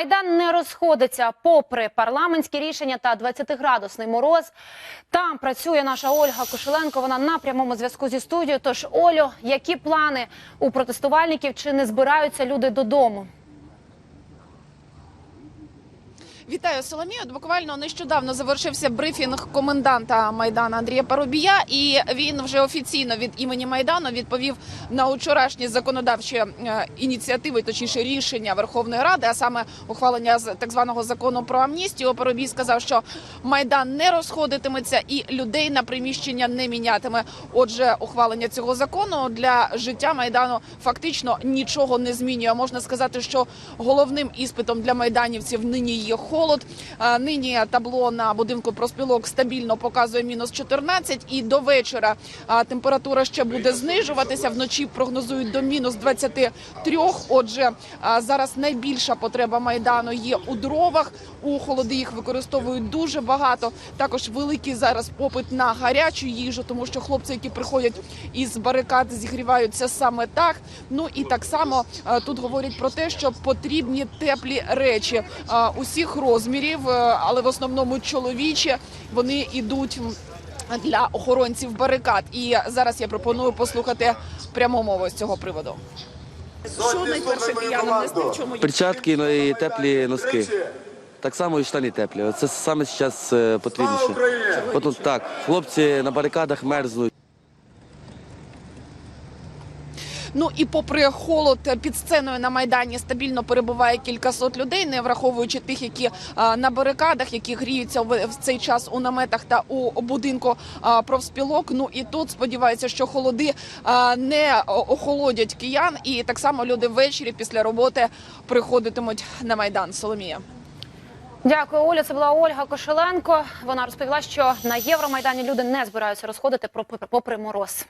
Майдан не розходиться попри парламентські рішення та 20-градусний мороз. Там працює наша Ольга Кошеленко. Вона на прямому зв'язку зі студією. Тож, Олю, які плани у протестувальників? Чи не збираються люди додому? Вітаю Соломію. Буквально нещодавно завершився брифінг коменданта Майдану Андрія Парубія, і він вже офіційно від імені Майдану відповів на вчорашні законодавчі е, ініціативи, точніше рішення Верховної Ради, а саме ухвалення так званого закону про амністію. Парубій сказав, що майдан не розходитиметься і людей на приміщення не мінятиме. Отже, ухвалення цього закону для життя майдану фактично нічого не змінює. Можна сказати, що головним іспитом для майданівців нині є холод. А, Нині табло на будинку проспілок стабільно показує мінус 14, і до вечора температура ще буде знижуватися. Вночі прогнозують до мінус 23. Отже, зараз найбільша потреба майдану є у дровах. У холоди їх використовують дуже багато. Також великий зараз попит на гарячу їжу, тому що хлопці, які приходять із барикад, зігріваються саме так. Ну і так само тут говорять про те, що потрібні теплі речі усіх розмірів, е, але в основному чоловічі вони йдуть. Для охоронців барикад, і зараз я пропоную послухати пряму мову з цього приводу. Що найперше киянам нести в чому Перчатки ну, і теплі носки. Так само і штани теплі. Це саме зараз е, потрібніше. Потім так, хлопці на барикадах мерзнуть. Ну і попри холод під сценою на майдані стабільно перебуває кількасот людей, не враховуючи тих, які на барикадах, які гріються в, цей час у наметах та у будинку профспілок. Ну і тут сподіваються, що холоди не охолодять киян, і так само люди ввечері після роботи приходитимуть на майдан. Соломія. Дякую, Оля. Це була Ольга Кошеленко. Вона розповіла, що на Євромайдані люди не збираються розходити попри мороз.